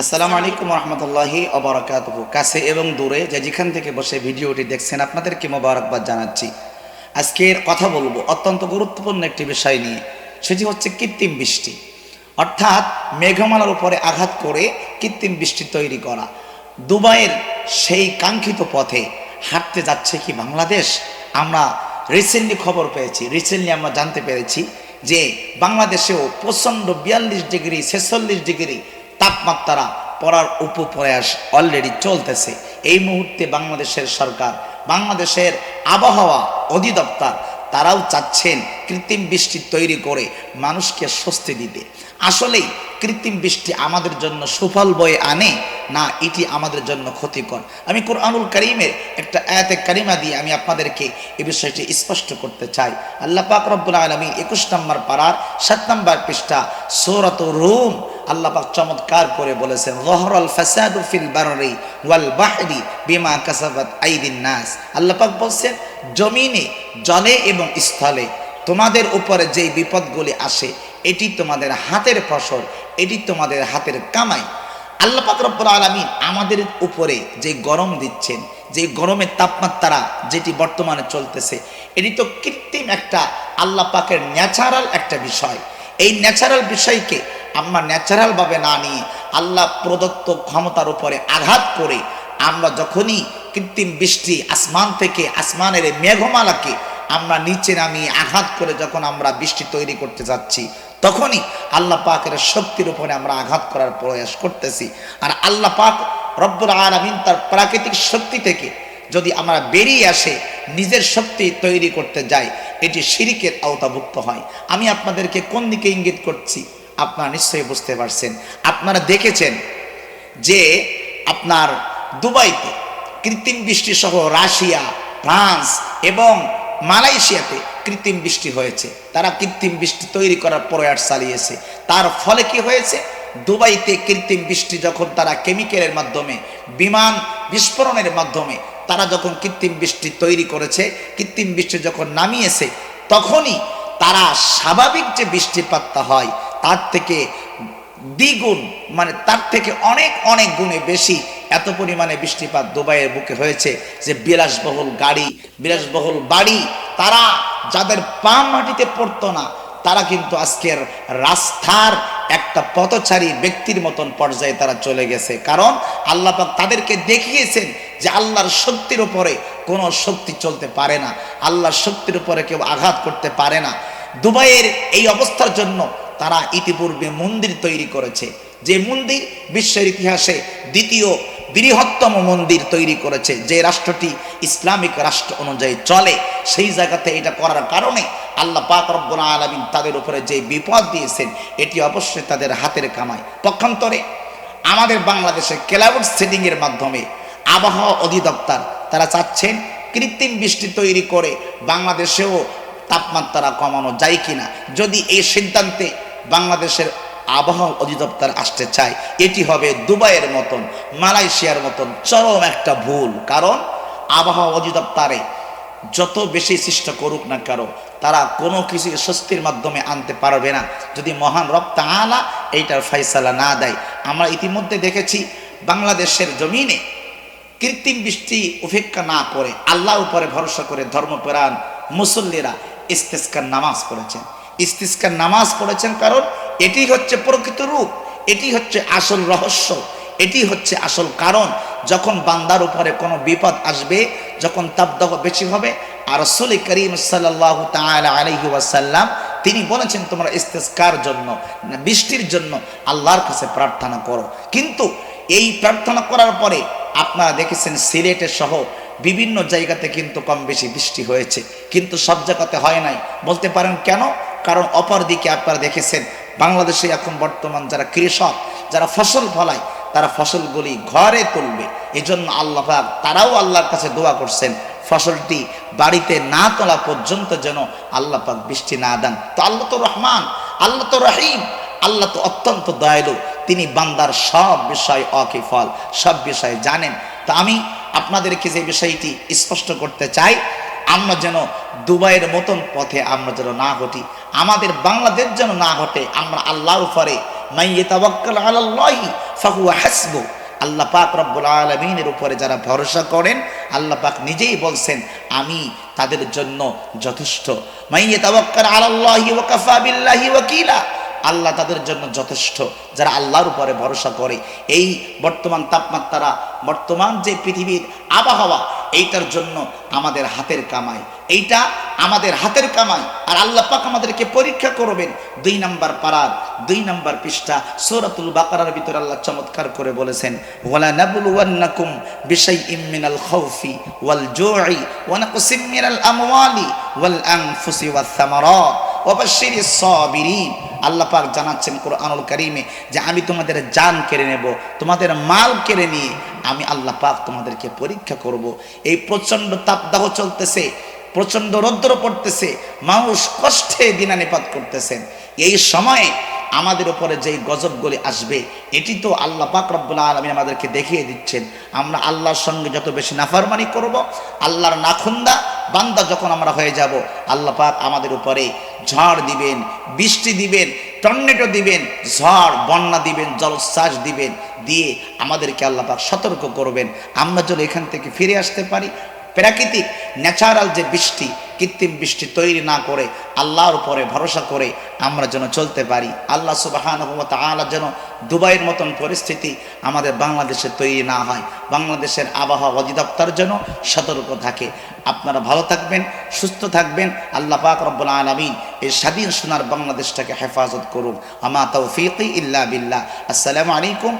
আসসালামু আলাইকুম রহমতুল্লাহি অবরাকাত কাছে এবং দূরে যে যেখান থেকে বসে ভিডিওটি দেখছেন, আপনাদেরকে মোবারকবাদ জানাচ্ছি। আজকের কথা বলব অত্যন্ত গুরুত্বপূর্ণ একটি বিষয় নিয়ে। সেটি হচ্ছে কৃত্রিম বৃষ্টি। অর্থাৎ মেঘমালার উপরে আঘাত করে কৃত্রিম বৃষ্টি তৈরি করা। দুবাইয়ের সেই কাঙ্ক্ষিত পথে হাঁটতে যাচ্ছে কি বাংলাদেশ? আমরা রিসেন্টলি খবর পেয়েছি রিসেন্টলি আমরা জানতে পেরেছি যে বাংলাদেশেও প্রচণ্ড বিয়াল্লিশ ডিগ্রি, ছেচল্লিশ ডিগ্রি তাপমাত্রা পড়ার উপপ্রয়াস অলরেডি চলতেছে। এই মুহূর্তে বাংলাদেশের সরকার, বাংলাদেশের আবহাওয়া অধিদপ্তর, তারাও চাচ্ছেন কৃত্রিম বৃষ্টি তৈরি করে মানুষকে স্বস্তি দিতে। আসলেই কৃত্রিম বৃষ্টি আমাদের জন্য সুফল বয়ে আনে না এটি আমাদের জন্য ক্ষতিকর? আমি কোরআনুল করিমের একটা আয়াতে কারিমা দিয়ে আমি আপনাদেরকে এই বিষয়টি স্পষ্ট করতে চাই। আল্লাহ পাক রব্বুল আলমী একুশ নম্বর পাড়ার সাত নম্বর পৃষ্ঠা সৌরত রুম আল্লাহ পাক চমৎকার করে বলেছেন, জহরল ফাসাদু ফিল বাররি ওয়াল বাহরি বিমা কাসাবাত আইদিন নাস। আল্লাহ পাক বলছেন, জমিনে, জলে এবং স্থলে তোমাদের উপরে যেই বিপদগুলি আসে, এটি তোমাদের হাতের ফসল, এটি তোমাদের হাতের কামাই। আল্লাহ পাক রব্বুল আলামিন আমাদের উপরে যে গরম দিচ্ছেন, যে গরমের তাপমাত্রা যেটি বর্তমানে চলতেছে, এটি তো কৃত্রিম একটা আল্লাহ পাকের ন্যাচারাল একটা বিষয়। এই ন্যাচারাল বিষয়কে আমরা ন্যাচারালভাবে না নিয়ে আল্লাহ প্রদত্ত ক্ষমতার উপরে আঘাত করে আমরা যখনই কৃত্রিম বৃষ্টি আসমান থেকে আসমানের মেঘমালাকে আমরা নিচে নামিয়ে আঘাত করে যখন আমরা বৃষ্টি তৈরি করতে যাচ্ছি, তখনই আল্লাহ পাকের শক্তির উপরে আমরা আঘাত করার প্রয়াস করতেছি। আর আল্লাহ পাক রব্বুল আলমিন তার প্রাকৃতিক শক্তি থেকে যদি আমরা বেরিয়ে আসে, নিজের শক্তি তৈরি করতে যাই, এটি শিরিকের আওতাভুক্ত হয়। আমি আপনাদেরকে কোন দিকে ইঙ্গিত করছি? আপনারা নিশ্চয়ই বুঝতে পারছেন। আপনারা দেখেছেন যে আপনার দুবাইতে কৃত্রিম বৃষ্টি সহ রাশিয়া, ফ্রান্স এবং মালয়েশিয়াতে কৃত্রিম বৃষ্টি হয়েছে। তারা কৃত্রিম বৃষ্টি তৈরি করার প্রয়াস চালিয়েছে। তার ফলে কি হয়েছে? দুবাইতে কৃত্রিম বৃষ্টি যখন তারা কেমিক্যালের মাধ্যমে, বিমান বিস্ফোরণের মাধ্যমে, তারা যখন কৃত্রিম বৃষ্টি তৈরি করেছে, কৃত্রিম বৃষ্টি যখন নামিয়েছে, তখনই তারা স্বাভাবিক যে বৃষ্টিপাতটা হয় তার থেকে দ্বিগুণ মানে তার থেকে অনেক অনেক গুণে বেশি এত পরিমাণে বৃষ্টিপাত দুবাইয়ের বুকে হয়েছে যে বিলাসবহুল গাড়ি, বিলাসবহুল বাড়ি, তারা যাদের পা মাটিতে পড়তো না, তারা কিন্তু আজকের রাস্তার একটা পথচারী ব্যক্তির মতন পর্যায়ে তারা চলে গেছে। কারণ আল্লাহ তাদেরকে দেখিয়েছেন যে আল্লাহর শক্তির উপরে কোনো শক্তি চলতে পারে না। আল্লাহর শক্তির উপরে কেউ আঘাত করতে পারে না। দুবাইয়ের এই অবস্থার জন্য তারা ইতিপূর্বে মন্দির তৈরি করেছে। যে মন্দির বিশ্বের ইতিহাসে দ্বিতীয় বৃহত্তম মন্দির তৈরি করেছে, যে রাষ্ট্রটি ইসলামিক রাষ্ট্র অনুযায়ী চলে, সেই জায়গাতে এটা করার কারণে আল্লাহ পাক রব্বুল আলমিন তাদের উপরে যে বিপদ দিয়েছেন, এটি অবশ্যই তাদের হাতের কামায় পক্ষান্তরে আমাদের বাংলাদেশে ক্লাউড সেটিংয়ের মাধ্যমে আবহাওয়া অধিদপ্তর, তারা চাচ্ছেন কৃত্রিম বৃষ্টি তৈরি করে বাংলাদেশেও তাপমাত্রা কমানো যায় কিনা, যদি এই সিদ্ধান্তে বাংলাদেশের আবহাওয়া অধিদপ্তর আসতে চায়, এটি হবে দুবাইয়ের মতন, মালয়েশিয়ার মতন চরম একটা ভুল। কারণ আবহাওয়া অধিদপ্তরে যত বেশি চেষ্টা করুক না কারও তারা কোনো কিছু স্বস্তির মাধ্যমে আনতে পারবে না। যদি মহান রক্ত আলা এইটার ফয়সালা না দেয়, আমরা ইতিমধ্যে দেখেছি বাংলাদেশের জমিনে কৃত্রিম বৃষ্টি উপেক্ষা না করে আল্লাহ উপরে ভরসা করে ধর্মপ্রাণ মুসল্লিরা ইস্তেস্কার নামাজ পড়েছেন। ইস্তিস্কার নামাজ পড়েছেন কারণ এটি হচ্ছে প্রকৃত রূপ, এটি হচ্ছে আসল রহস্য, এটি হচ্ছে আসল কারণ। যখন বান্দার উপরে কোনো বিপদ আসবে, যখন তাপদাহ বেশি হবে, আর রসুল করিম সাল্লাহ আলহি ওয়াসাল্লাম তিনি বলেছেন, তোমরা ইস্তেস্কার জন্য, বৃষ্টির জন্য আল্লাহর কাছে প্রার্থনা করো। কিন্তু এই প্রার্থনা করার পরে আপনারা দেখেছেন সিলেটে সহ বিভিন্ন জায়গাতে কিন্তু কম বেশি বৃষ্টি হয়েছে। কিন্তু সব জায়গাতে হয় নাই। বলতে পারেন কেন? কারণ অপর দিকে আপনারা দেখেছেন, বাংলাদেশে এখন বর্তমান যারা কৃষক, যারা ফসল ফলায়, তারা ফসলগুলি ঘরে তুলবে। এই জন্য আল্লাহ তারাও আল্লাহর কাছে দোয়া করছেন, ফসলটি বাড়িতে না তোলা পর্যন্ত যেন আল্লাহ পাক বৃষ্টি না দেন। তো আল্লাহ তো রহমান, আল্লাহ তো রহিম, আল্লাহ তো অত্যন্ত দয়ালু। তিনি বান্দার সব বিষয় অকিফল, সব বিষয় জানেন। তা আমি আপনাদেরকে যে বিষয়টি স্পষ্ট করতে চাই, আমরা যেন দুবাইয়ের মতন পথে আমরা যেন না ঘটি, আমাদের বাংলাদেশ যেন না ঘটে, আমরা আল্লাহর উপরে আল্লাহ পাক রব্বুল আলমিনের উপরে যারা ভরসা করেন, আল্লাহ পাক নিজেই বলছেন, আমি তাদের জন্য যথেষ্ট। মাইয়ে তাবাক্কার আলাল্লাহি ওয়া কাফা বিল্লাহি ওয়াকিলা। আল্লাহ তাদের জন্য যথেষ্ট, যারা আল্লাহর উপরে ভরসা করে। এই বর্তমান তাপমাত্রা, বর্তমান যে পৃথিবীর আবহাওয়া, এইটার জন্য আমাদের হাতের কামাই। এইটা আমাদের হাতের কামাই। আর আল্লাহ পাক আমাদেরকে পরীক্ষা করবেন। দুই নাম্বার পারার, দুই নাম্বার পৃষ্ঠা, সূরাতুল বাকারার ভিতরে আল্লাহ চমৎকার করে বলেছেন ওয়ালা নাবলুওয়ান্নাকুম বিশাইইম মিনাল খাউফি ওয়াল জুই ওয়া নাকসিম মিনাল আমওয়ালি ওয়াল আনফুসি ওয়াস সামারাত। ওয়াবাশশিরিস সাবিরিন আল্লাহ পাক জানাচ্ছেন কোরআনুল কারীমে যে আমি তোমাদের জান কেড়ে নেব, তোমাদের মাল কেড়ে নিয়ে আমি আল্লাহ পাক তোমাদেরকে পরীক্ষা করব। এই প্রচণ্ড তাপদাহ চলতেছে, প্রচণ্ড রৌদ্র পড়তেছে, মানুষ কষ্টে দিনানিপাত করতেছেন। এই সময়ে আমাদের উপরে যেই গজবগুলি আসবে, এটি তো আল্লাহ পাক রব্বুল আলমী আমাদেরকে দেখিয়ে দিচ্ছেন। আমরা আল্লাহর সঙ্গে যত বেশি নাফারমানি করব, আল্লাহর নাখুন্দা বান্দা যখন আমরা হয়ে যাব, আল্লাহ পাক আমাদের উপরে ঝড় দিবেন, বৃষ্টি দিবেন টর্নেটো দিবেন, ঝড়, বন্যা দিবেন, জলোচ্ছ্বাস দিবেন, দিয়ে আমাদেরকে আল্লাহ পাক সতর্ক করবেন। আমরা যেন এখান থেকে ফিরে আসতে পারি। প্রাকৃতিক, ন্যাচারাল যে বৃষ্টি কৃত্রিম বৃষ্টি তৈরি না করে আল্লাহর উপরে ভরসা করে আমরা যেন চলতে পারি। আল্লাহ সুবাহান আল্লাহ যেন দুবাইয়ের মতন পরিস্থিতি আমাদের বাংলাদেশে তৈরি না হয়। বাংলাদেশের আবহাওয়া অধিদপ্তর যেন সতর্ক থাকে। আপনারা ভালো থাকবেন, সুস্থ থাকবেন। আল্লাহ পাক রব্বুল আলমিন এই স্বাধীন সোনার বাংলাদেশটাকে হেফাজত করুন আমা তৌফিক ইল্লা বিল্লাহ। আসসালামু আলাইকুম